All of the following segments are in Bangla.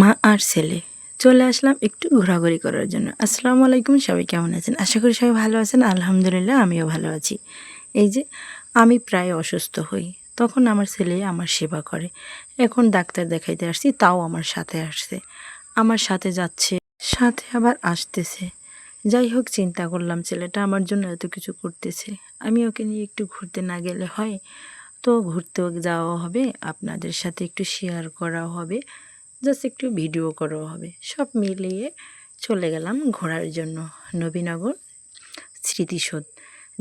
মা আর ছেলে। চলে আসলাম একটু ঘোরাঘুরি করার জন্য। আসসালামু আলাইকুম, সবাই কেমন আছেন? আশা করি সবাই ভালো আছেন। আলহামদুলিল্লাহ, আমিও ভালো আছি। এই যে, আমি প্রায় অসুস্থ হই। তখন আমার ছেলে আমার সেবা করে। এখন ডাক্তার দেখাইতে আসছি, তাও আমার সাথে আসছে। আমার সাথে যাচ্ছে, সাথে আবার আসতেছে। যাই হোক, চিন্তা করলাম, ছেলেটা আমার জন্য এত কিছু করতেছে। আমি ওকে নিয়ে একটু ঘুরতে না গেলে হয়। তো ঘুরতেও যাওয়া হবে। আপনাদের সাথে একটু শেয়ার করাও হবে। জাস্ট একটু ভিডিও করাও হবে। সব মিলিয়ে চলে গেলাম ঘোরার জন্য নবীনগর স্মৃতিসৌধ।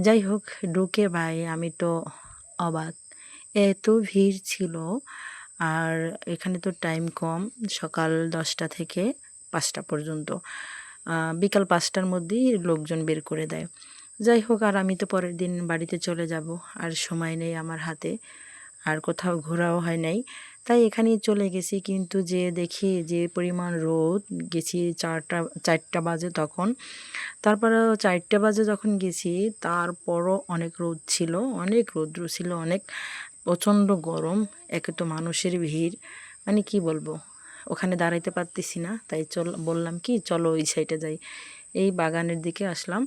যাই হোক, ঢুকে ভাই আমি তো অবাক। এত ভিড় ছিল আর এখানে তো টাইম কম, সকাল দশটা থেকে পাঁচটা পর্যন্ত। বিকাল পাঁচটার মধ্যেই লোকজন বের করে দেয়। যাই হোক, আর আমি তো পরের দিন বাড়িতে চলে যাব, আর সময় নেই আমার হাতে। আর কোথাও ঘোরাও হয় নাই। তাই এখানেই চলে গেছি। কিন্তু যে দেখি যে পরিমাণ রোদ, গেছি চারটা চারটা বাজে তখন। তারপরেও চারটে বাজে যখন গেছি, তারপরও অনেক রোদ ছিল, অনেক রৌদ্র ছিল, অনেক প্রচণ্ড গরম, একে তো মানুষের ভিড়। মানে কি বলব, ওখানে দাঁড়াইতে পারতেছি না, তাই চল, বললাম কি, চলো ওই সাইডে যাই। এই বাগানের দিকে আসলাম।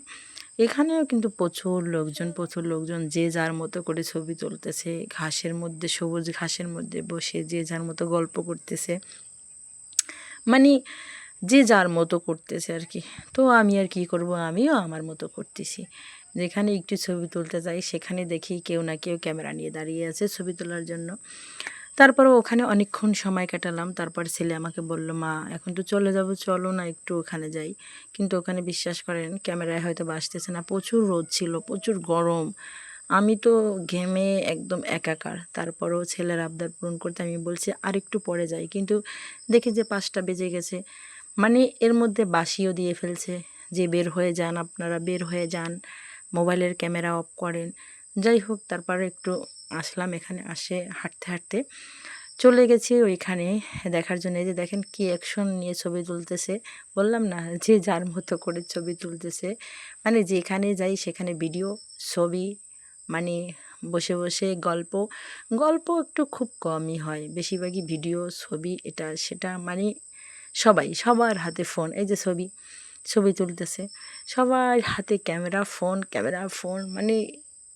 এখানেও কিন্তু প্রচুর লোকজন প্রচুর লোকজন যে যার মতো করে ছবি তুলতেছে, ঘাসের মধ্যে, সবুজ ঘাসের মধ্যে বসে যে যার মতো গল্প করতেছে। মানে যে যার মতো করতেছে আর কি। তো আমি আর কি করব? আমিও আমার মতো করতেছি। যেখানে একটু ছবি তুলতে যাই, সেখানে দেখি কেউ না কেউ ক্যামেরা নিয়ে দাঁড়িয়ে আছে ছবি তোলার জন্য। তারপরে ওখানে অনেকক্ষণ সময় কাটালাম। তারপর ছেলে আমাকে বলল, মা, এখন তো চলে যাব, চলো না একটু ওখানে যাই। কিন্তু ওখানে বিশ্বাস করেন, ক্যামেরায় হয়তো বাসতেছে না। প্রচুর রোদ ছিল, প্রচুর গরম। আমি তো ঘেমে একদম একাকার। তারপরেও ছেলের আবদার পূরণ করতে আমি বলছি, আর একটু পরে যাই। কিন্তু দেখি যে পাঁচটা বেজে গেছে। মানে এর মধ্যে বাসিও দিয়ে ফেলছে যে, বের হয়ে যান, আপনারা বের হয়ে যান। মোবাইলের ক্যামেরা অফ করেন। যাই হোক, তারপরে একটু আসলাম এখানে আসে হাঁটতে হাঁটতে। চলে গেছি ওইখানে দেখার জন্য। এই যে দেখেন কি অ্যাকশন নিয়ে ছবি তুলতেছে। বললাম না, যে যার মতো করে ছবি তুলতেছে। মানে যেখানে যাই সেখানে ভিডিও ছবি মানে বসে বসে গল্প। গল্প একটু খুব কমই হয়। বেশিরভাগই ভিডিও ছবি, এটা, সেটা মানে সবাই, সবার হাতে ফোন এই যে ছবি ছবি তুলতেছে। সবার হাতে ক্যামেরা ফোন ক্যামেরা ফোন মানে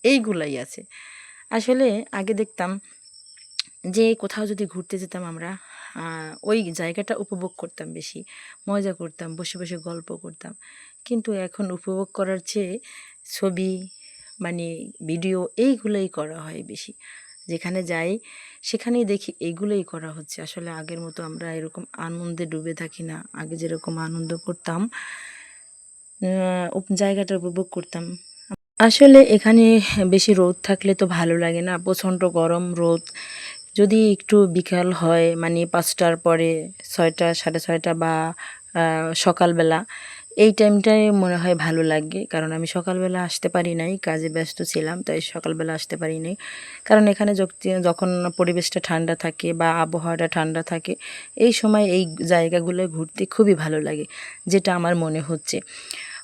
এইগুলাই আছে। আসলে আগে দেখতাম যে কোথাও যদি ঘুরতে যেতাম আমরা ওই জায়গাটা উপভোগ করতাম বেশি। মজা করতাম, বসে বসে গল্প করতাম। কিন্তু এখন উপভোগ করার চেয়ে ছবি মানে ভিডিও এইগুলোই করা হয় বেশি। যেখানে যাই, সেখানেই দেখি এইগুলোই করা হচ্ছে। আসলে আগের মতো আমরা এরকম আনন্দে ডুবে থাকি না। আগে যেরকম আনন্দ করতাম জায়গাটা উপভোগ করতাম। আসলে এখানে বেশি রোদ থাকলে তো ভালো লাগে না, প্রচণ্ড গরম রোদ। যদি একটু বিকাল হয় মানে পাঁচটার পরে, ছয়টা, সাড়ে ছয়টা বা সকালবেলা, এই টাইমটায় মনে হয় ভালো লাগে। কারণ আমি সকালবেলা আসতে পারি নাই, কাজে ব্যস্ত ছিলাম, তাই সকালবেলা আসতে পারি নাই। কারণ এখানে যখ- যখন পরিবেশটা ঠান্ডা থাকে বা আবহাওয়াটা ঠান্ডা থাকে, এই সময় এই জায়গাগুলো ঘুরতে খুবই ভালো লাগে, যেটা আমার মনে হচ্ছে।